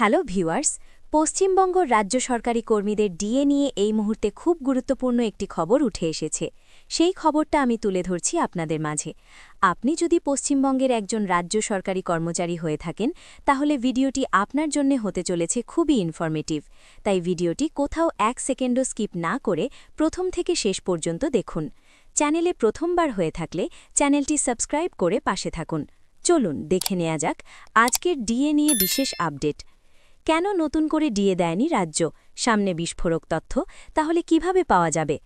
Hello viewers, Paschimbanga রাজ্য সরকারি কর্মীদের ডিএ নিয়ে এই মুহূর্তে খুব গুরুত্বপূর্ণ একটি খবর উঠে এসেছে। সেই খবরটা আমি তুলে ধরছি আপনাদের মাঝে। আপনি যদি পশ্চিমবঙ্গের একজন রাজ্য সরকারি কর্মচারী হয়ে থাকেন, তাহলে ভিডিওটি আপনার জন্য হতে চলেছে খুবই ইনফরমেটিভ তাই ভিডিওটি কোথাও এক সেকেন্ডও স্কিপ না করে প্রথম থেকে শেষ পর্যন্ত দেখুন। চ্যানেলে প্রথমবার হয়ে থাকলে চ্যানেলটি সাবস্ক্রাইব করে পাশে থাকুন। চলুন, দেখে নেওয়া যাক আজকের ডিএ নিয়ে বিশেষ আপডেট। কেন নতুন করে ডিএ দেয়নি রাজ্য? সামনে বিস্ফোরক তথ্য, তাহলে কীভাবে পাওয়া যাবে?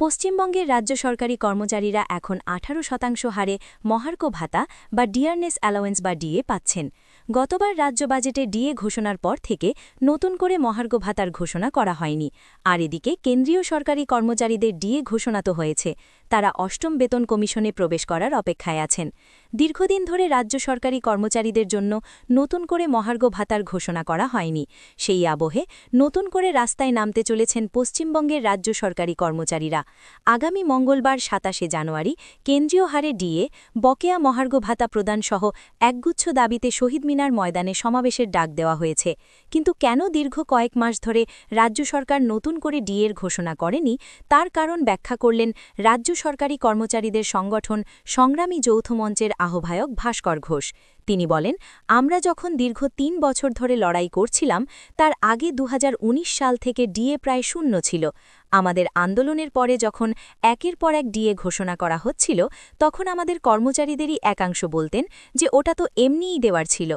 পশ্চিমবঙ্গের রাজ্য সরকারি কর্মচারীরা এখন আঠারো শতাংশ হারে মহার্ক ভাতা বা ডিয়ারনেস অ্যালাওয়েন্স বা ডিএ পাচ্ছেন। গতবার রাজ্য বাজেটে ডিএ ঘোষণার পর থেকে নতুন করে মহার্ঘ ভাতার ঘোষণা করা হয়নি। আর এদিকে কেন্দ্রীয় সরকারি কর্মচারীদের ডিএ ঘোষণা তো হয়েছে। তারা অষ্টম বেতন কমিশনে প্রবেশ করার অপেক্ষায় আছেন। দীর্ঘদিন ধরে রাজ্য সরকারি কর্মচারীদের জন্য নতুন করে মহার্ঘ ভাতার ঘোষণা করা হয়নি। সেই আবহে নতুন করে রাস্তায় নামতে চলেছেন পশ্চিমবঙ্গের রাজ্য সরকারি কর্মচারীরা। আগামী মঙ্গলবার সাতাশে জানুয়ারি কেন্দ্রীয় হারে ডিএ, বকেয়া মহার্ঘ ভাতা প্রদানসহ একগুচ্ছ দাবিতে শহীদ মিনার ময়দানে সমাবেশের ডাক দেওয়া হয়েছে। কিন্তু কেন দীর্ঘ কয়েক মাস ধরে রাজ্য সরকার নতুন করে ডিএর ঘোষণা করেনি, তার কারণ ব্যাখ্যা করলেন রাজ্য সরকারি কর্মচারীদের সংগঠন সংগ্রামী যৌথ মঞ্চের আহ্বায়ক ভাস্কর ঘোষ। তিনি বলেন, আমরা যখন দীর্ঘ তিন বছর ধরে লড়াই করছিলাম, তার আগে দু হাজার উনিশ সাল থেকে ডিএ প্রায় শূন্য ছিল। আমাদের আন্দোলনের পরে যখন একের পর এক ডিএ ঘোষণা করা হচ্ছিল, তখন আমাদের কর্মচারীদেরই একাংশ বলতেন যে ওটা তো এমনিই দেওয়ার ছিল।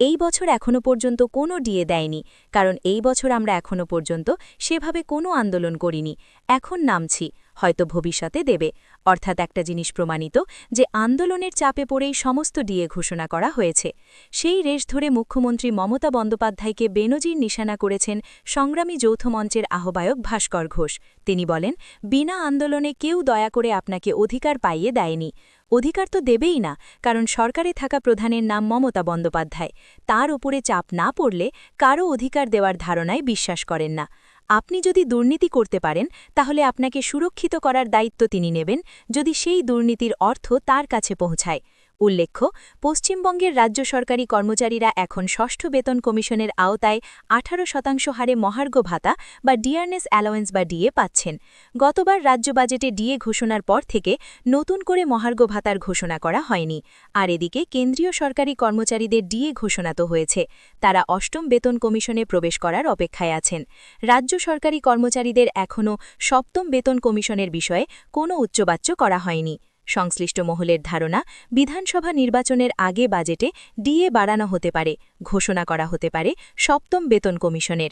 এই বছর এখনও পর্যন্ত কোনো ডিএ দেয়নি, কারণ এই বছর আমরা এখনও পর্যন্ত সেভাবে কোনো আন্দোলন করিনি। এখন নামছি। হয়তো ভবিষ্যতে দেবে। অর্থাৎ একটা জিনিস প্রমাণিত যে আন্দোলনের চাপে পড়েই সমস্ত ডিএ ঘোষণা করা হয়েছে। সেই রেশ ধরে মুখ্যমন্ত্রী মমতা বন্দ্যোপাধ্যায়কে বেনজির নিশানা করেছেন সংগ্রামী যৌথ মঞ্চের আহ্বায়ক ভাস্কর ঘোষ। তিনি বলেন, বিনা আন্দোলনে কেউ দয়া করে আপনাকে অধিকার পাইয়ে দেয়নি। অধিকার তো দেবেই না, কারণ সরকারে থাকা প্রধানের নাম মমতা বন্দ্যোপাধ্যায়। তার ওপরে চাপ না পড়লে কারও অধিকার দেওয়ার ধারণায় বিশ্বাস করেন না। আপনি যদি দুর্নীতি করতে পারেন, তাহলে আপনাকে সুরক্ষিত করার দায়িত্ব তিনি নেবেন, যদি সেই দুর্নীতির অর্থ তার কাছে পৌঁছায়। উল্লেখ্য, পশ্চিমবঙ্গের রাজ্য সরকারি কর্মচারীরা এখন ষষ্ঠ বেতন কমিশনের আওতায় আঠারো শতাংশ হারে মহার্ঘ ভাতা বা ডিয়ারনেস অ্যালাওয়েন্স বা ডিএ পাচ্ছেন। গতবার রাজ্য বাজেটে ডিএ ঘোষণার পর থেকে নতুন করে মহার্ঘ ভাতার ঘোষণা করা হয়নি। আর এদিকে কেন্দ্রীয় সরকারি কর্মচারীদের ডিএ ঘোষণা তো হয়েছে। তারা অষ্টম বেতন কমিশনে প্রবেশ করার অপেক্ষায় আছেন। রাজ্য সরকারি কর্মচারীদের এখনও সপ্তম বেতন কমিশনের বিষয়ে কোনো উচ্চবাচ্য করা হয়নি। সংশ্লিষ্ট মহলের ধারণা, বিধানসভা নির্বাচনের আগে বাজেটে ডিএ বাড়ানো হতে পারে, ঘোষণা করা হতে পারে সপ্তম বেতন কমিশনের।